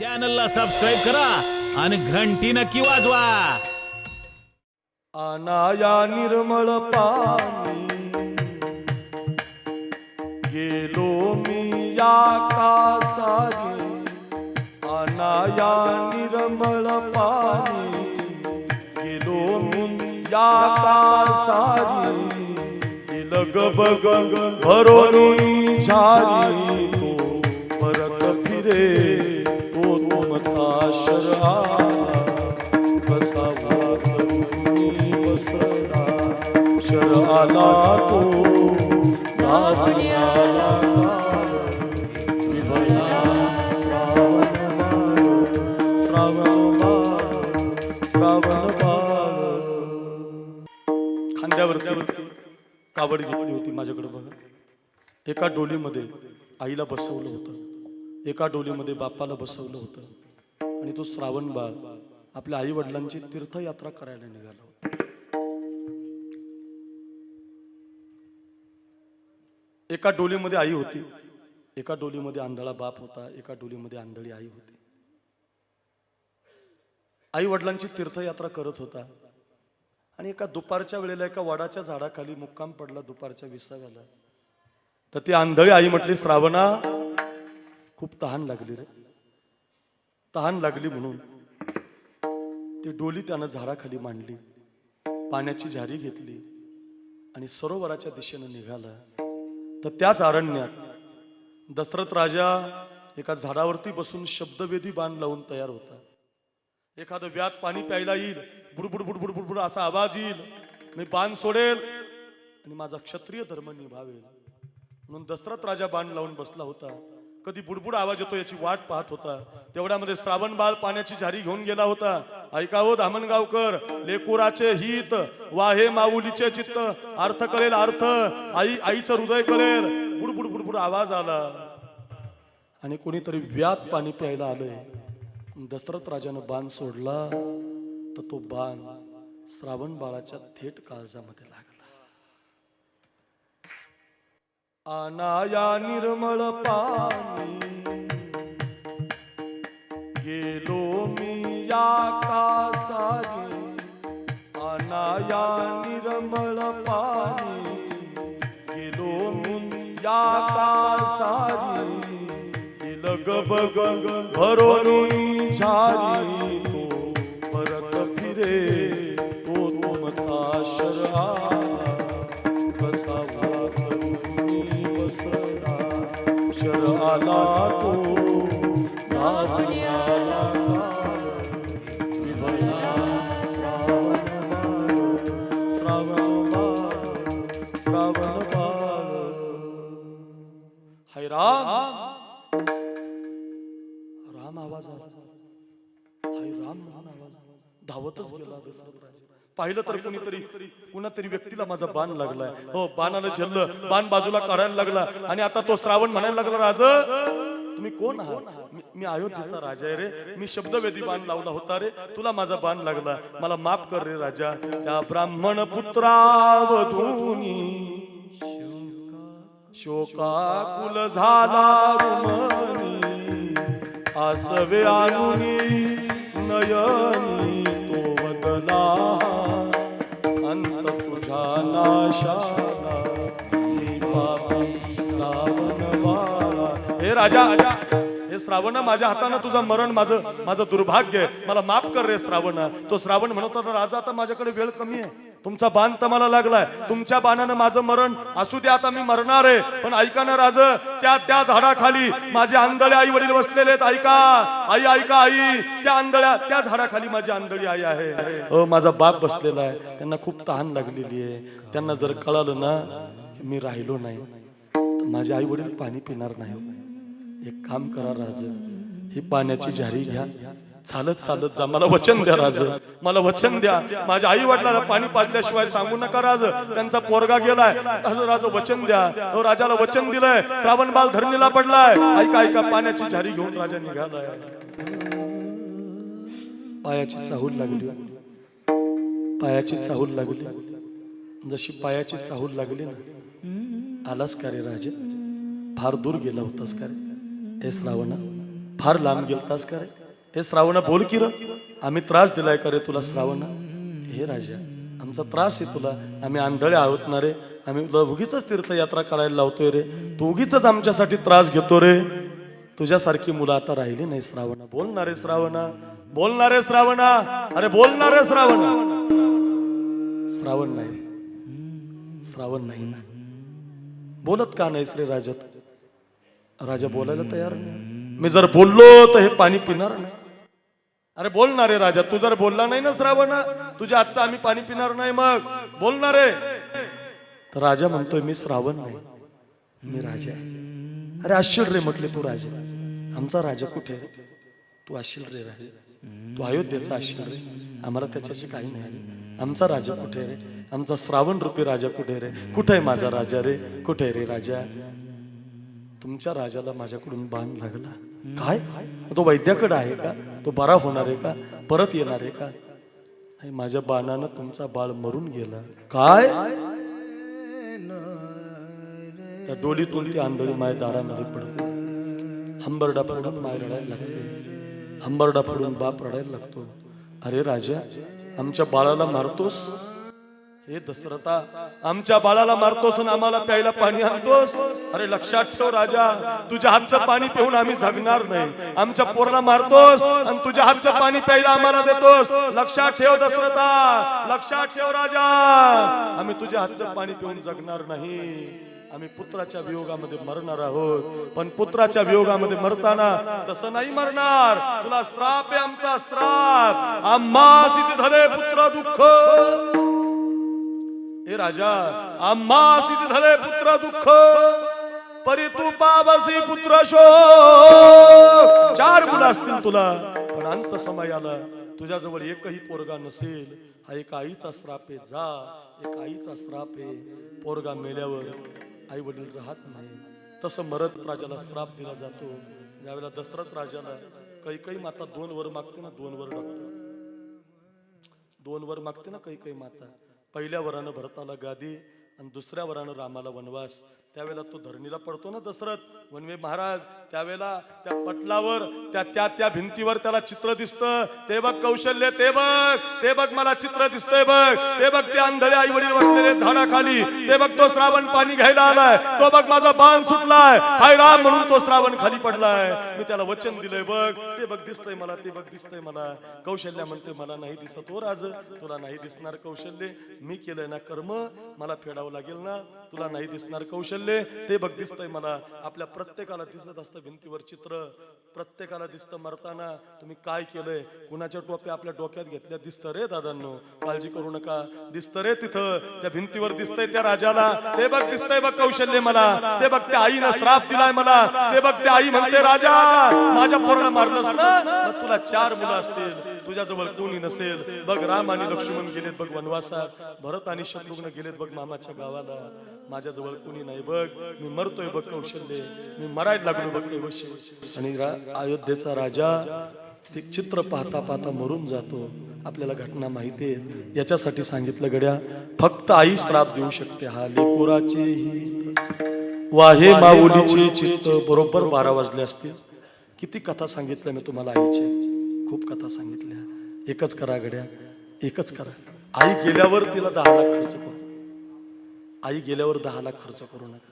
चॅनलला सबस्क्राईब करा आणि घंटी नक्की वाजवा. अनाया निर्मळ पाणी. गेलो मी या कासारी अनाया निर्मळ पाणी. गेलो मी या कासारी लग बग भरोनी झाली तो. परत फिरे आला तो श्रावण श्रावण खांद्यावरती कावड घेतली होती माझ्याकडे बघा. एका डोलीमध्ये आईला बसवलं होतं. एका डोलीमध्ये बापाला बसवलं होतं. आणि तो श्रावण बाळ आपल्या आई वडिलांची तीर्थयात्रा करायला निघालो एका डोलीमध्ये आई होती. एका डोलीमध्ये आंधळा बाप होता. एका डोलीमध्ये आंधळी आई होती. आई वडिलांची तीर्थयात्रा करत होता. आणि एका दुपारच्या वेळेला एका वडाच्या झाडाखाली मुक्काम पडला दुपारच्या विसाव्याला. तर ती आंधळी आई म्हटली श्रावणा खूप तहान लागली रे. तहान लागली म्हणून. ती डोली त्यानं झाडाखाली मांडली पाण्याची झारी घेतली आणि सरोवराच्या दिशेनं निघाला. तर त्याच अरण्यात दशरथ राजा एका झाडावरती बसून शब्दवेदी बाण लावून तयार होता. एखादं व्यात पाणी प्यायला येईल बुडबुड बुडबुड बुडबुड असा आवाज येईल मी बाण सोडेल आणि माझा क्षत्रिय धर्म निभावेल. म्हणून दशरथ राजा बाण लावून बसला होता. कधी बुडबुड आवाज येतो याची वाट पाहत होता. तेवढ्यामध्ये श्रावण बाळ पाण्याची झारी घेऊन गेला होता. ऐकावं हो धामणगावकर लेकुराचे हित वाहे माऊलीचे चित्त अर्थ कळेल अर्थ आई आईचं हृदय कळेल बुडबुड बुडबुड आवाज आला. आणि कोणीतरी व्यात पाणी प्यायला आलंय. दशरथ राजानं बाण सोडला तर तो बाण श्रावण बाळाच्या थेट काळजामध्ये लागला. अनाया निर्मळ पाणी. गेलो मी या कासारी अनाया निर्मळ पाणी. गेलो मी या कासारी लग बग भरोनी झाली. तो परत फिरे पाहिलं तर कोणीतरी कुणातरी व्यक्तीला माझा बाण लागलाय. हो बाणाला झेललं बाण बाजूला काढायला लागला. आणि आता तो श्रावण म्हणायला लागला राज तुम्ही कोण आहात? मी- अयोध्येचा राजा आहे रे. मी शब्दवेदी बाण लावला होता रे. तुला माझा बाण लागला. मला माफ कर रे राजा. त्या ब्राह्मण पुत्रावधूनी शोकाकुल झाला रुमनी. आसवे आणुनी नयनी तो वदला अंत तुझा नाशाला मी पापी श्रावण बाळा हे राजा हे श्रावण माझ्या हातानं तुझं मरण माझं माझं दुर्भाग्य आहे. मला माफ कर रे श्रावण. तो श्रावण म्हणत होता राजा आता माझ्याकडे वेळ कमी आहे. तुमचा बाण तर मला लागलाय. तुमच्या बाणानं माझं मरण असू द्या आता मी मरणार आहे. पण ऐका ना राज त्या त्या झाडाखाली माझे आंधळे आई वडील बसलेले आहेत. ऐका आई ऐका आई. त्या आंधळ्या त्या झाडाखाली माझी आंधळी आई आहे. अ माझा बाप बसलेला आहे. त्यांना खूप तहान लागलेली आहे. त्यांना जर कळालं ना मी राहिलो नाही. माझे आई वडील पाणी पिणार नाही. एक काम करा राज. ही पाण्याची झारी घ्या. चालत चालत जा. मला वचन द्या राज. मला वचन द्या. माझ्या आई वडिलाला पाणी पाजल्याशिवाय सांगू नका राज. त्यांचा पोरगा गेलाय. राज वचन द्या. अहो, राजाला वचन दिलंय. श्रावण बाल धरणीला पडलाय. ऐका ऐका पाण्याची झारी घेऊन राजा निघालाय. पायाची चाहूल लागली. पायाची चाहूल लागली. जशी पायाची चाहूल लागली ना आलास का रे राजे? फार दूर गेला होतास का रे? हे श्रावण फार लांब गेलतास का रे? हे श्रावण बोल की र. आम्ही त्रास दिलाय का रे तुला श्रावण? हे राजा आमचा त्रास आहे तुला. आम्ही आंधळे आहोत ना रे. आम्ही तुला उगीच तीर्थयात्रा करायला लावतोय रे. तू उगीच आमच्यासाठी त्रास घेतो रे. तुझ्यासारखी मुलं आता राहिली नाही श्रावणा. बोलणारे श्रावणा. बोलणारे श्रावणा. अरे बोलणारे श्रावणा. श्रावण नाही. श्रावण नाही ना. बोलत का नाही श्री राजा तू? राजा बोलायला तयार नाही. मी जर बोललो तर हे पाणी पिणार नाही. अरे बोलणार रे राजा तू जर बोलला नाही ना श्रावणा तुझ्या आजचं आम्ही पाणी पिणार नाही मग. बोलणार रे. तर राजा म्हणतोय मी श्रावण नाही मी राजा अरे आश्चर्य रे म्हटले तू राजा आमचा राजा कुठे आहे? तू असशील रे राजा. तू अयोध्येचा असशील रे. आम्हाला त्याच्याशी काही नाही. आमचा राजा कुठे आहे रे? आमचा श्रावण रूपी राजा कुठे आहे रे? कुठे आहे माझा राजा रे? कुठे आहे रे राजा? तुमच्या राजाला माझ्याकडून बाण लागला. काय? तो वैद्याकडे आहे का? तो बरा होणार आहे का? परत येणार आहे का? नाही, माझ्या बाणानं तुमचा बाळ मरून गेला. काय? त्या डोलीतून ती आंधळी माय दारामध्ये पडते. हंबरडा पडून माय रडायला लागते. हंबरडा पडून बाप रडायला लागतो. अरे राजा आमच्या बाळाला मारतोस? हे दशरथा आमच्या बाळाला मारतोस आणि आम्हाला प्यायला पाणी आणतोस? अरे लक्षात ठेव राजा तुझ्या हातचं पाणी पिऊन आम्ही जगणार नाही. आमच्या पोराला मारतोस आणि तुझ्या हातचं पाणी प्यायला आम्हाला देतोस. लक्षात ठेव दशरथा लक्षात ठेव राजा. आम्ही तुझ्या हातचं पाणी पिऊन जगणार नाही. आम्ही पुत्राच्या वियोगामध्ये मरणार आहोत. पण पुत्राच्या वियोगामध्ये मरताना तसं नाही मरणार. तुला श्राप आहे आमचा श्राप. आम्हा तिथे झाले पुत्र दुःख. हे राजा आम्हा स्थिती झाले पुत्र दुःख. परी तू पावसी पुत्र शो चार मुलं असतील तुला पण अंत समयाला तुझ्याजवळ एकही पोरगा नसेल. हा एक आईचा श्राप आहे जा एक आईचा श्राप. आहे पोरगा मेल्यावर आई वडील राहत नाही. तसं मरत राजाला श्राप दिला जातो. ज्यावेळेला दशरथ राजाला काही काही माता दोन वर मागते ना दोन वर टाकतो दोन वर मागते ना काही काही माता. पहिल्या वरानं भरताला गादी आणि दुसऱ्या वरानं रामाला वनवास. त्यावेळेला तो धरणीला पडतो ना दशरथ वनवे महाराज. त्यावेळेला त्या पटलावर त्या त्या त्या भिंतीवर त्याला चित्र दिसतं. ते बघ कौशल्य ते बघ ते बघ मला चित्र दिसतंय बघ. ते बघ ते आंधळे आई वडील बसलेले झाडाखाली. ते बघ तो श्रावण पाणी घ्यायला आलाय. तो बघ माझा बाण सुटलाय. हाय राम म्हणून तो श्रावण खाली पडलाय. मी त्याला वचन दिलंय बघ. ते बघ दिसतंय मला ते बघ दिसतंय मला. कौशल्य म्हणते मला नाही दिसत हो राज. तुला नाही दिसणार कौशल्य. मी केलंय ना कर्म. मला फेडावं लागेल ना. तुला नाही दिसणार कौशल्य. ते बघ दिसतंय मला. आपल्या प्रत्येकाला दिसत असतं भिंतीवर चित्र. प्रत्येकाला दिसतं मरताना तुम्ही काय केलंय? कुणाच्या टोप्या आपल्या डोक्यात घेतल्या? दिसतं रे दादांनो. काळजी करू नका. दिसतं रे तिथं. त्या भिंतीवर दिसतंय त्या राजाला. ते बघ दिसतंय बघ कौशल्य मला. ते बघ त्या आईनं श्राप दिलाय मला. ते बघ त्या आई म्हणते राजा माझ्या पोराला मारलंस ना? तुला चार मुलं असतील. तुझ्याजवळ कोणी नसेल बघ राम आणि लक्ष्मण गेलेत बघ वनवासात भरत आणि शत्रुघ्न गेलेत बघ मामाच्या गावाला. माझ्याजवळ कोणी नाही बघ मी मरतोय बघ कौशल्य. मी मरायला लागलो बघ कैवश्य आणि अयोध्येचा राजा ते चित्र पाहता पाहता मरून जातो. आपल्याला घटना माहिती आहे. याच्यासाठी सांगितलं गड्या फक्त आई श्राप देऊ शकते हा. लेकोराचे वाहे माऊलीचे चित्त बरोबर बारा वाजले असतील. किती कथा सांगितल्या मी तुम्हाला आईचे. खूप कथा सांगितल्या. एकच करा गड्या एकच करा. आई गेल्यावर तिला दहा लाख खर्च करू. आई गेल्यावर दहा लाख खर्च करू नका.